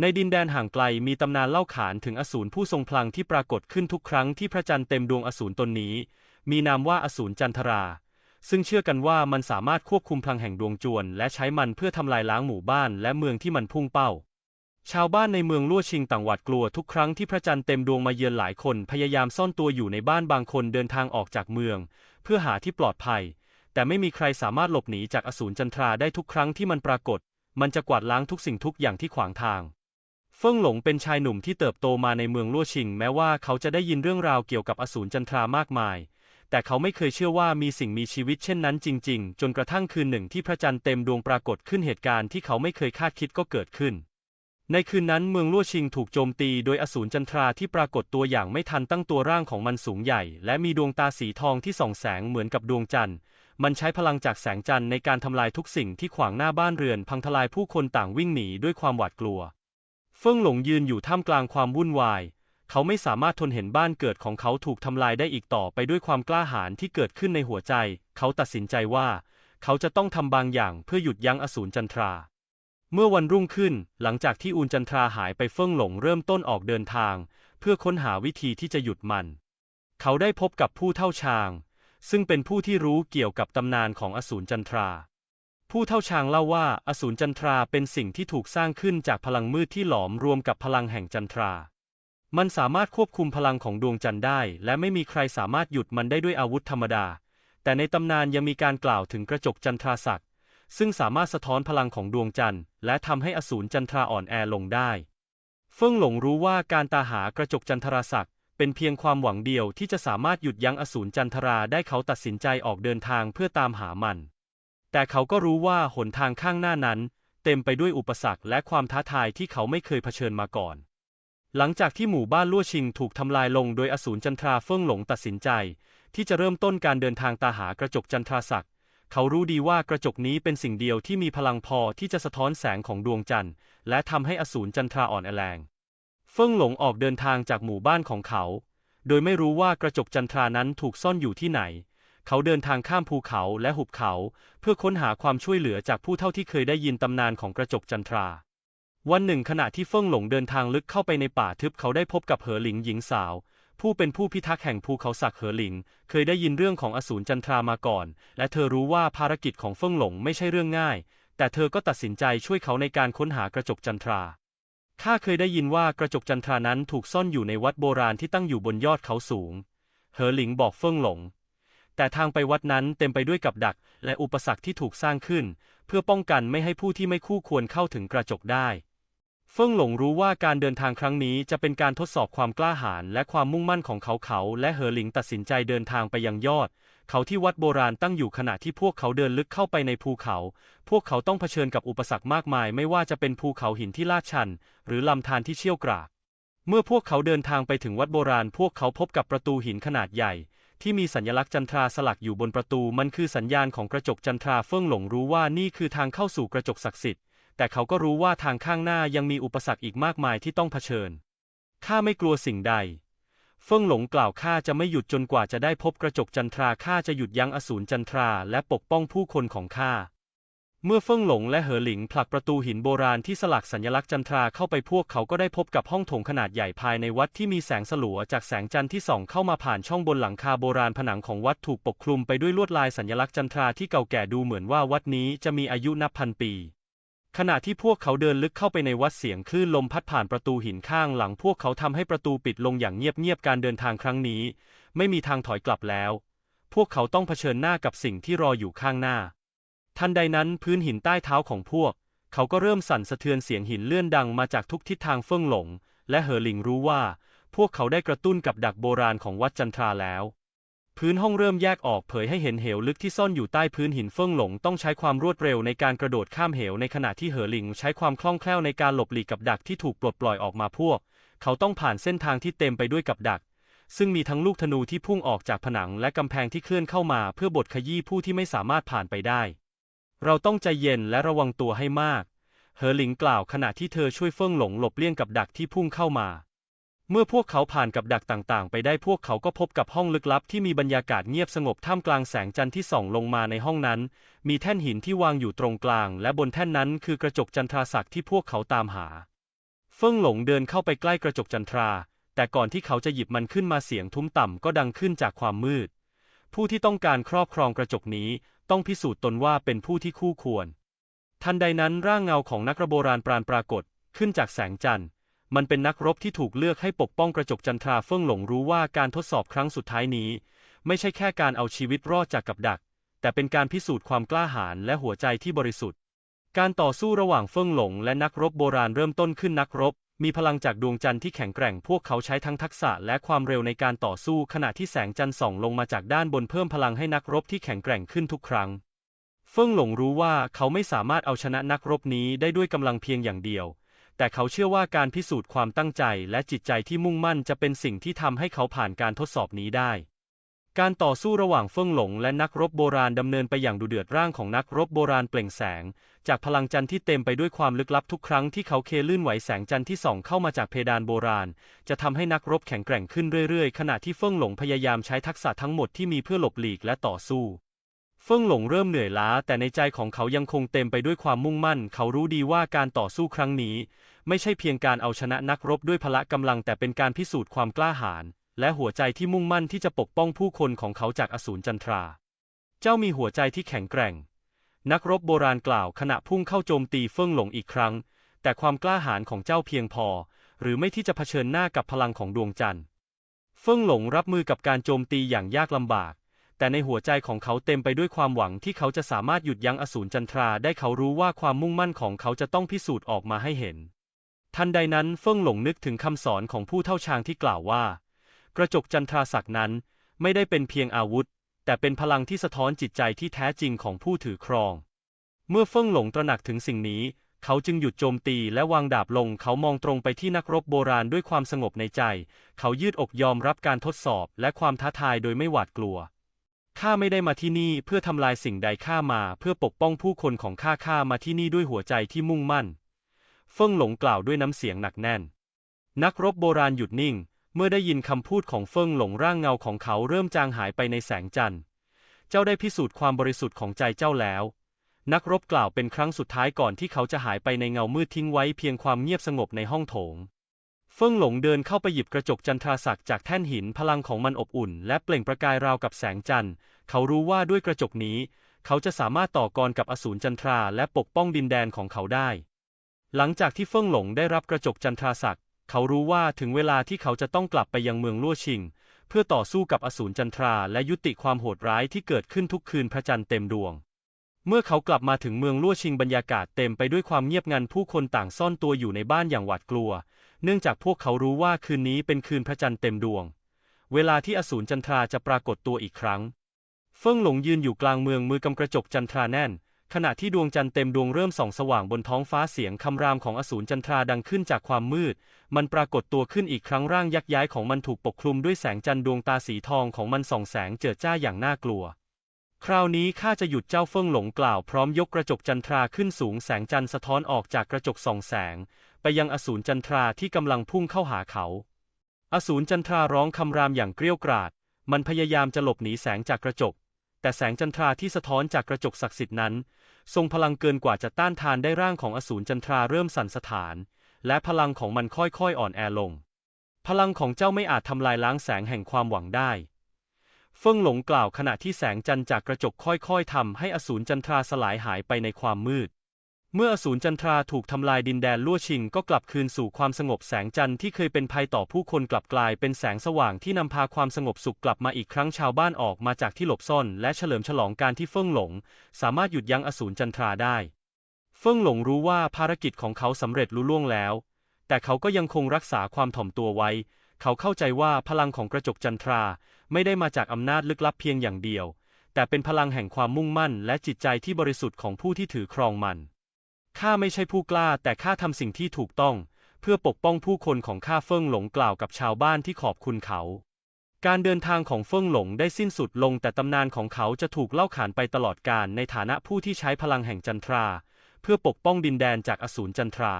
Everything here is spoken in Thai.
ในดินแดนห่างไกลมีตำนานเล่าขานถึงอสูรผู้ทรงพลังที่ปรากฏขึ้นทุกครั้งที่พระจันทร์เต็มดวงอสูรตนนี้ มีนามว่าอสูรจันทรา ซึ่งเชื่อกันว่ามันสามารถควบคุมพลังแห่งดวงจวน และใช้มันเพื่อทำลายล้างหมู่บ้านและเมืองที่มันพุ่งเป้า ชาวบ้านในเมืองลั่วชิงต่างหวาดกลัวทุกครั้งที่พระจันทร์เต็มดวงมาเยือนหลายคนพยายามซ่อนตัวอยู่ในบ้านบางคนเดินทางออกจากเมือง เพื่อหาที่ปลอดภัย แต่ไม่มีใครสามารถหลบหนีจากอสูรจันทราได้ทุกครั้งที่มันปรากฏ มันจะกวาดล้างทุกสิ่งทุกอย่างที่ขวางทาง เฟิ่งหลงเป็นชายหนุ่มที่เติบโตมาในเมืองลั่วชิง แม้ว่าเขาจะได้ยินเรื่องราวเกี่ยวกับอสูรจันทรามากมาย แต่เขาไม่เคยเชื่อว่ามีสิ่งมีชีวิตเช่นนั้นจริง ๆ จนกระทั่งคืนหนึ่งที่พระจันทร์เต็มดวงปรากฏขึ้นเหตุการณ์ที่เขาไม่เคยคาดคิดก็เกิดขึ้น ในคืนนั้นเมืองลั่วชิงถูกโจมตีโดยอสูรจันทราที่ปรากฏตัวอย่างไม่ทันตั้งตัวร่างของมันสูงใหญ่ และมีดวงตาสีทองที่ส่องแสงเหมือนกับดวงจันทร์มันใช้พลังจากแสงจันทร์ในการทำลายทุกสิ่งที่ขวางหน้าบ้านเรือน พังทลายผู้คนต่างวิ่งหนีด้วยความหวาดกลัว เฟิ่งหลงยืนอยู่ท่ามกลางความวุ่นวาย เขาไม่สามารถทนเห็นบ้านเกิดของเขาถูกทำลายได้อีกต่อไปด้วยความกล้าหาญที่เกิดขึ้นในหัวใจ เขาตัดสินใจว่า เขาจะต้องทำบางอย่างเพื่อหยุดยั้งอสูรจันทรา เมื่อวันรุ่งขึ้น หลังจากที่อูนจันทราหายไปเฟิ่งหลงเริ่มต้นออกเดินทาง เพื่อค้นหาวิธีที่จะหยุดมัน เขาได้พบกับผู้เท่าชาง ซึ่งเป็นผู้ที่รู้เกี่ยวกับตำนานของอสูรจันทรา ผู้เท่าชางเล่าว่าอสูรจันทราเป็นสิ่งที่ถูกสร้างขึ้นจากพลังมืดที่หลอมรวมกับพลังแห่งจันทรา มันสามารถควบคุมพลังของดวงจันทร์ได้ และไม่มีใครสามารถหยุดมันได้ด้วยอาวุธธรรมดา แต่ในตำนานยังมีการกล่าวถึงกระจกจันทราศักดิ์ซึ่งสามารถสะท้อนพลังของดวงจันทร์ และทำให้อสูรจันทราอ่อนแอลงได้เฟิ่งหลงรู้ว่าการตาหากระจกจันทราศักดิ์เป็นเพียงความหวังเดียวที่จะสามารถหยุดยั้งอสูรจันทราได้เขาตัดสินใจออกเดินทางเพื่อตามหามัน แต่เขาก็รู้ว่าหนทางข้างหน้านั้น เต็มไปด้วยอุปสรรคและความท้าทายที่เขาไม่เคยเผชิญมาก่อน หลังจากที่หมู่บ้านลั่วชิงถูกทำลายลงโดยอสูรจันทราเฟิ่องหลงตัดสินใจ ที่จะเริ่มต้นการเดินทางตาหากระจกจันทราศักดิ์เขารู้ดีว่ากระจกนี้เป็นสิ่งเดียวที่มีพลังพอที่จะสะท้อนแสงของดวงจันทร์และทำให้อสูรจันทราอ่อนแอแรงเฟิ่งหลงออกเดินทางจากหมู่บ้านของเขา โดยไม่รู้ว่ากระจกจันทรานั้นถูกซ่อนอยู่ที่ไหน เขาเดินทางข้ามภูเขาและหุบเขา เพื่อค้นหาความช่วยเหลือจากผู้เท่าที่เคยได้ยินตำนานของกระจกจันทรา วันหนึ่งขณะที่เฟิ่งหลงเดินทางลึกเข้าไปในป่าทึบเขาได้พบกับเหอหลิงหญิงสาว ผู้เป็นผู้พิทักษ์แห่งภูเขาสักเหอหลิง เคยได้ยินเรื่องของอสูรจันทรามาก่อน และเธอรู้ว่าภารกิจของเฟิ่งหลงไม่ใช่เรื่องง่าย แต่เธอก็ตัดสินใจช่วยเขาในการค้นหากระจกจันทราข้าเคยได้ยินว่ากระจกจันทรานั้นถูกซ่อนอยู่ในวัดโบราณที่ตั้งอยู่บนยอดเขาสูง เหอหลิงบอกเฟิ่งหลง แต่ทางไปวัดนั้นเต็มไปด้วยกับดัก และอุปสรรคที่ถูกสร้างขึ้น เพื่อป้องกันไม่ให้ผู้ที่ไม่คู่ควรเข้าถึงกระจกได้ เฟิ่งหลงรู้ว่าการเดินทางครั้งนี้จะเป็นการทดสอบความกล้าหาญและความมุ่งมั่นของเขาเขา และเหอหลิงตัดสินใจเดินทางไปยังยอด เขาที่วัดโบราณตั้งอยู่ขณะที่พวกเขาเดินลึกเข้าไปในภูเขา พวกเขาต้องเผชิญกับอุปสรรคมากมาย ไม่ว่าจะเป็นภูเขาหินที่ลาดชัน หรือลำธารที่เชี่ยวกรากเมื่อพวกเขาเดินทางไปถึงวัดโบราณ พวกเขาพบกับประตูหินขนาดใหญ่ ที่มีสัญลักษณ์จันทราสลักอยู่บนประตูมันคือสัญญาณของกระจกจันทราเฟิ่งหลงรู้ว่านี่คือทางเข้าสู่กระจกศักดิ์สิทธิ์ แต่เขาก็รู้ว่าทางข้างหน้ายังมีอุปสรรคอีกมากมายที่ต้องเผชิญข้าไม่กลัวสิ่งใด เฟิ่งหลงกล่าวข้าจะไม่หยุดจนกว่าจะได้พบกระจกจันทราข้าจะหยุดยั้งอสูรจันทราและปกป้องผู้คนของข้า เมื่อเฟิ่งหลงและเหอหลิงผลักประตูหินโบราณที่สลักสัญลักษณ์จันทราเข้าไปพวกเขาก็ได้พบกับห้องโถงขนาดใหญ่ภายในวัดที่มีแสงสลัวจากแสงจันทร์ที่ส่องเข้ามาผ่านช่องบนหลังคาโบราณผนังของวัดถูกปกคลุมไปด้วยลวดลายสัญลักษณ์จันทราที่เก่าแก่ดูเหมือนว่าวัดนี้จะมีอายุนับพันปี ขณะที่พวกเขาเดินลึกเข้าไปในวัดเสียงคลื่นลมพัดผ่านประตูหินข้างหลังพวกเขาทำให้ประตูปิดลงอย่างเงียบๆการเดินทางครั้งนี้ ไม่มีทางถอยกลับแล้ว พวกเขาต้องเผชิญหน้ากับสิ่งที่รออยู่ข้างหน้า ทันใดนั้นพื้นหินใต้เท้าของพวก เขาก็เริ่มสั่นสะเทือนเสียงหินเลื่อนดังมาจากทุกทิศทางเฟิ่งหลง และเหอหลิงรู้ว่า พวกเขาได้กระตุ้นกับดักโบราณของวัดจันทราแล้ว พื้นห้องเริ่มแยกออกเผยให้เห็นเหวลึกที่ซ่อนอยู่ใต้พื้นหินเฟิ่งหลงต้องใช้ความรวดเร็วในการกระโดดข้ามเหวในขณะที่เหอหลิงใช้ความคล่องแคล่วในการหลบหลีกกับดักที่ถูกปลดปล่อยออกมาพวก เขาต้องผ่านเส้นทางที่เต็มไปด้วยกับดักซึ่งมีทั้งลูกธนูที่พุ่งออกจากผนังและกำแพงที่เคลื่อนเข้ามาเพื่อบดขยี้ผู้ที่ไม่สามารถผ่านไปได้ เราต้องใจเย็นและระวังตัวให้มากเหอหลิงกล่าวขณะที่เธอช่วยเฟิ่งหลงหลบเลี่ยงกับดักที่พุ่งเข้ามา เมื่อพวกเขาผ่านกับดักต่างๆ ไปได้พวกเขาก็พบกับห้องลึกลับที่มีบรรยากาศเงียบสงบท่ามกลางแสงจันทร์ที่ส่องลงมาในห้องนั้น มีแท่นหินที่วางอยู่ตรงกลาง และบนแท่นนั้นคือกระจกจันทราศักดิ์ที่พวกเขาตามหา เฟิ่งหลงเดินเข้าไปใกล้กระจกจันทรา แต่ก่อนที่เขาจะหยิบมันขึ้นมาเสียงทุ้มต่ำก็ดังขึ้นจากความมืด ผู้ที่ต้องการครอบครองกระจกนี้ต้องพิสูจน์ตนว่าเป็นผู้ที่คู่ควร ทันใดนั้นร่างเงาของนักรบโบราณปราณปรากฏขึ้นจากแสงจันทร์ มันเป็นนักรบที่ถูกเลือกให้ปกป้องกระจกจันทราเฟิ่งหลงรู้ว่าการทดสอบครั้งสุดท้ายนี้ ไม่ใช่แค่การเอาชีวิตรอดจากกับดัก แต่เป็นการพิสูจน์ความกล้าหาญและหัวใจที่บริสุทธิ์ การต่อสู้ระหว่างเฟิ่งหลงและนักรบโบราณเริ่มต้นขึ้นนักรบ มีพลังจากดวงจันทร์ที่แข็งแกร่งพวกเขาใช้ทั้งทักษะและความเร็วในการต่อสู้ขณะที่แสงจันทร์ส่องลงมาจากด้านบนเพิ่มพลังให้นักรบที่แข็งแกร่งขึ้นทุกครั้ง เฟิ่งหลงรู้ว่าเขาไม่สามารถเอาชนะนักรบนี้ได้ด้วยกำลังเพียงอย่างเดียว แต่เขาเชื่อว่าการพิสูจน์ความตั้งใจและจิตใจที่มุ่งมั่นจะเป็นสิ่งที่ทำให้เขาผ่านการทดสอบนี้ได้ การต่อสู้ระหว่างเฟิ่งหลงและนักรบโบราณดำเนินไปอย่างดุเดือดร่างของนักรบโบราณเปล่งแสง จากพลังจันทร์ที่เต็มไปด้วยความลึกลับทุกครั้งที่เขาเคลื่อนไหวแสงจันทร์ที่ส่องเข้ามาจากเพดานโบราณ จะทำให้นักรบแข็งแกร่งขึ้นเรื่อยๆ ขณะที่เฟิ่งหลงพยายามใช้ทักษะทั้งหมดที่มีเพื่อหลบหลีกและต่อสู้เฟิ่งหลงเริ่มเหนื่อยล้า แต่ในใจของเขายังคงเต็มไปด้วยความมุ่งมั่น เขารู้ดีว่าการต่อสู้ครั้งนี้ ไม่ใช่เพียงการเอาชนะนักรบด้วยพละกำลังแต่เป็นการพิสูจน์ความกล้าหาญ และหัวใจที่มุ่งมั่นที่จะปกป้องผู้คนของเขาจากอสูรจันทรา เจ้ามีหัวใจที่แข็งแกร่ง นักรบโบราณกล่าวขณะพุ่งเข้าโจมตีเฟิ่องหลงอีกครั้ง แต่ความกล้าหาญของเจ้าเพียงพอ หรือไม่ที่จะเผชิญหน้ากับพลังของดวงจันทร์ เฟิ่องหลงรับมือกับการโจมตีอย่างยากลำบาก แต่ในหัวใจของเขาเต็มไปด้วยความหวังที่เขาจะสามารถหยุดยั้งอสูรจันทราได้เขารู้ว่าความมุ่งมั่นของเขาจะต้องพิสูจน์ออกมาให้เห็น ทันใดนั้นเฟิ่องหลงนึกถึงคำสอนของผู้เท่าชางที่กล่าวว่า กระจกจันทราศักดิ์นั้น ไม่ได้เป็นเพียงอาวุธ แต่เป็นพลังที่สะท้อนจิตใจที่แท้จริงของผู้ถือครอง เมื่อเฟิ่งหลงตระหนักถึงสิ่งนี้ เขาจึงหยุดโจมตีและวางดาบลง เขามองตรงไปที่นักรบโบราณด้วยความสงบในใจ เขายืดอกยอมรับการทดสอบและความท้าทายโดยไม่หวาดกลัวข้าไม่ได้มาที่นี่เพื่อทำลายสิ่งใดข้ามาเพื่อปกป้องผู้คนของข้าข้ามาที่นี่ด้วยหัวใจที่มุ่งมั่น เฟิ่งหลงกล่าวด้วยน้ำเสียงหนักแน่น นักรบโบราณหยุดนิ่ง เมื่อได้ยินคำพูดของเฟิงหลงร่างเงาของเขาเริ่มจางหายไปในแสงจันทร์ เจ้าได้พิสูจน์ความบริสุทธิ์ของใจเจ้าแล้ว นักรบกล่าวเป็นครั้งสุดท้ายก่อนที่เขาจะหายไปในเงามืดทิ้งไว้เพียงความเงียบสงบในห้องโถง เฟิงหลงเดินเข้าไปหยิบกระจกจันทราศักดิ์จากแท่นหินพลังของมันอบอุ่น และเปล่งประกายราวกับแสงจันทร์ เขารู้ว่าด้วยกระจกนี้ เขาจะสามารถต่อกรกับอสูรจันทราและปกป้องดินแดนของเขาได้ หลังจากที่เฟิงหลงได้รับกระจกจันทราศักดิ์ เขารู้ว่าถึงเวลาที่เขาจะต้องกลับไปยังเมืองลั่วชิง เพื่อต่อสู้กับอสูรจันทราและยุติความโหดร้ายที่เกิดขึ้นทุกคืนพระจันทร์เต็มดวง เมื่อเขากลับมาถึงเมืองลั่วชิงบรรยากาศเต็มไปด้วยความเงียบงันผู้คนต่างซ่อนตัวอยู่ในบ้านอย่างหวาดกลัว เนื่องจากพวกเขารู้ว่าคืนนี้เป็นคืนพระจันทร์เต็มดวง เวลาที่อสูรจันทราจะปรากฏตัวอีกครั้ง เฟิ่งหลงยืนอยู่กลางเมืองมือกำกระจกจันทราแน่น ขณะที่ดวงจันทร์เต็มดวงเริ่มส่องสว่างบนท้องฟ้าเสียงคำรามของอสูรจันทราดังขึ้นจากความมืด มันปรากฏตัวขึ้นอีกครั้งร่างยักษ์ย้ายของมันถูกปกคลุมด้วยแสงจันทร์ดวงตาสีทองของมันส่องแสงเจิดจ้าอย่างน่ากลัว คราวนี้ข้าจะหยุดเจ้าเฟิ่งหลงกล่าวพร้อมยกกระจกจันทราขึ้นสูงแสงจันทร์สะท้อนออกจากกระจกส่องแสง ไปยังอสูรจันทราที่กำลังพุ่งเข้าหาเขา อสูรจันทราร้องคำรามอย่างเกรี้ยวกราด มันพยายามจะหลบหนีแสงจากกระจก แต่แสงจันทราที่สะท้อนจากกระจกศักดิ์สิทธิ์นั้น ทรงพลังเกินกว่าจะต้านทานได้ร่างของอสูรจันทราเริ่มสั่นสะท้าน และพลังของมันค่อยๆอ่อนแอลง พลังของเจ้าไม่อาจทำลายล้างแสงแห่งความหวังได้ เฟิ่งหลงกล่าวขณะที่แสงจันทร์จากกระจกค่อยๆทำให้อสูรจันทราสลายหายไปในความมืด เมื่ออสูรจันทราถูกทำลายดินแดนลั่วชิงก็กลับคืนสู่ความสงบแสงจันทร์ที่เคยเป็นภัยต่อผู้คนกลับกลายเป็นแสงสว่างที่นำพาความสงบสุขกลับมาอีกครั้งชาวบ้านออกมาจากที่หลบซ่อนและเฉลิมฉลองการที่เฟิ่งหลง สามารถหยุดยั้งอสูรจันทราได้ เฟิ่งหลงรู้ว่าภารกิจของเขาสำเร็จลุล่วงแล้ว แต่เขาก็ยังคงรักษาความถ่อมตัวไว้ เขาเข้าใจว่าพลังของกระจกจันทราไม่ได้มาจากอำนาจลึกลับเพียงอย่างเดียว แต่เป็นพลังแห่งความมุ่งมั่น และจิตใจที่บริสุทธิ์ของผู้ที่ถือครองมัน ข้าไม่ใช่ผู้กล้าแต่ข้าทำสิ่งที่ถูกต้อง เพื่อปกป้องผู้คนของข้าเฟิ่งหลงกล่าวกับชาวบ้านที่ขอบคุณเขา การเดินทางของเฟิ่งหลงได้สิ้นสุดลงแต่ตำนานของเขาจะถูกเล่าขานไปตลอดกาลในฐานะผู้ที่ใช้พลังแห่งจันทรา เพื่อปกป้องดินแดนจากอสูรจันทรา